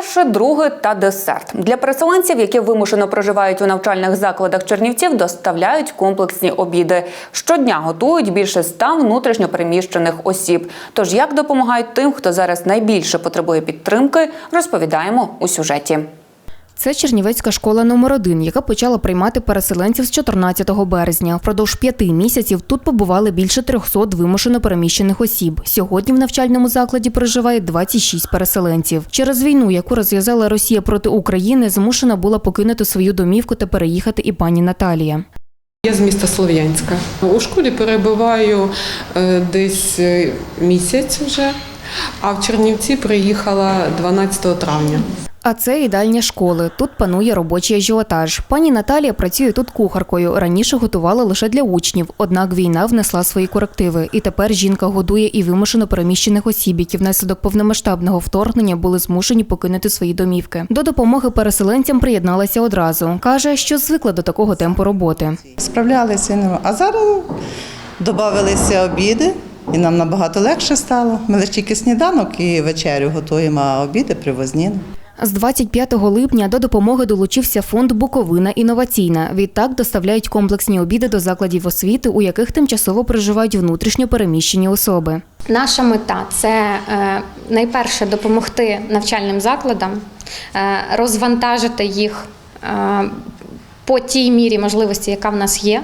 Перше, друге та десерт для переселенців, які вимушено проживають у навчальних закладах Чернівців, доставляють комплексні обіди. Щодня готують більше ста внутрішньопереміщених осіб. Тож як допомагають тим, хто зараз найбільше потребує підтримки, розповідаємо у сюжеті. Це Чернівецька школа номер 1 яка почала приймати переселенців з 14 березня. Впродовж п'яти місяців тут побували більше 300 вимушено переміщених осіб. Сьогодні в навчальному закладі проживає 26 переселенців. Через війну, яку розв'язала Росія проти України, змушена була покинути свою домівку та переїхати і пані Наталія. Я з міста Слов'янська. У школі перебуваю е, десь е, місяць вже, а в Чернівці приїхала 12 травня. А це їдальня школи. Тут панує робочий ажіотаж. Пані Наталія працює тут кухаркою. Раніше готувала лише для учнів, однак війна внесла свої корективи. І тепер жінка годує і вимушено переміщених осіб, які внаслідок повномасштабного вторгнення були змушені покинути свої домівки. До допомоги переселенцям приєдналася одразу. каже, що звикла до такого темпу роботи. Справлялися. А зараз додавалися обіди, і нам набагато легше стало. Ми лише тільки сніданок і вечерю готуємо, а обіди привозні. З 25 липня до допомоги долучився фонд Буковина інноваційна. Відтак доставляють комплексні обіди до закладів освіти, у яких тимчасово проживають внутрішньо переміщені особи. Наша мета це е, найперше допомогти навчальним закладам, е, розвантажити їх е, по тій мірі можливості, яка в нас є.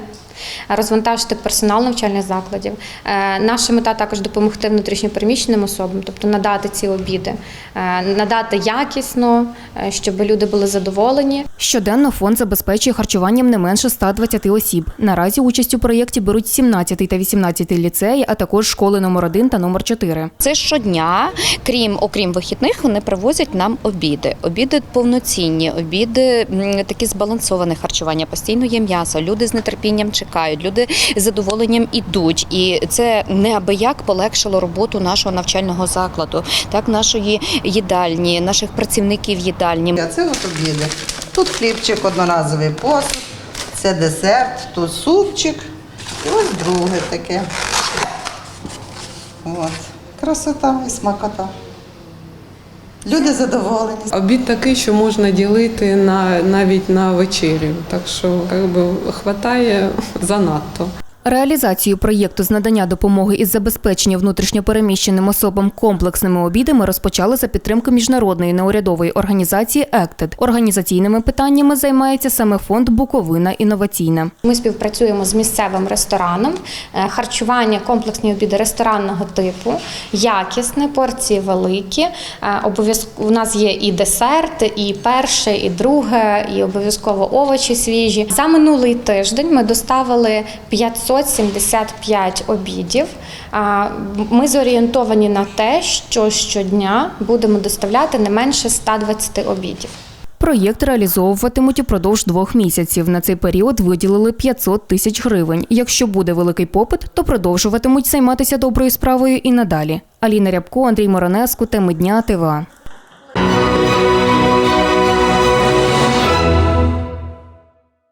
Розвантажити персонал навчальних закладів. Е, Наша мета також допомогти внутрішньопереміщеним особам, тобто надати ці обіди, е, надати якісно, е, щоб люди були задоволені. Щоденно фонд забезпечує харчуванням не менше 120 осіб. Наразі участь у проєкті беруть 17 та 18 ліцеї, а також школи номер 1 та номер 4. Це щодня, крім окрім вихідних, вони привозять нам обіди. Обіди повноцінні, обіди такі збалансоване харчування. Постійно є м'ясо. Люди з нетерпінням чекають, люди з задоволенням ідуть. І це неабияк полегшило роботу нашого навчального закладу, так нашої їдальні, наших працівників їдальні. А це от обіди. Тут хлібчик одноразовий посуд, це десерт, тут супчик і ось друге таке. От. Красота і смакота. Люди задоволені. Обід такий, що можна ділити на, навіть на вечерю, так що якби, хватає занадто. Реалізацію проєкту з надання допомоги із забезпечення внутрішньопереміщеним особам комплексними обідами розпочали за підтримки міжнародної неурядової організації «ЕКТЕД». Організаційними питаннями займається саме фонд Буковина інноваційна. Ми співпрацюємо з місцевим рестораном. Е, Харчування, комплексні обіди ресторанного типу, якісне, порції великі. Е, Обов'язково у нас є і десерт, і перше, і друге, і обов'язково овочі свіжі. За минулий тиждень ми доставили 575 обідів. Ми зорієнтовані на те, що щодня будемо доставляти не менше 120 обідів. Проєкт реалізовуватимуть упродовж двох місяців. На цей період виділили 500 тисяч гривень. Якщо буде великий попит, то продовжуватимуть займатися доброю справою і надалі. Аліна Рябко, Андрій Моронеску, теми дня ТВА.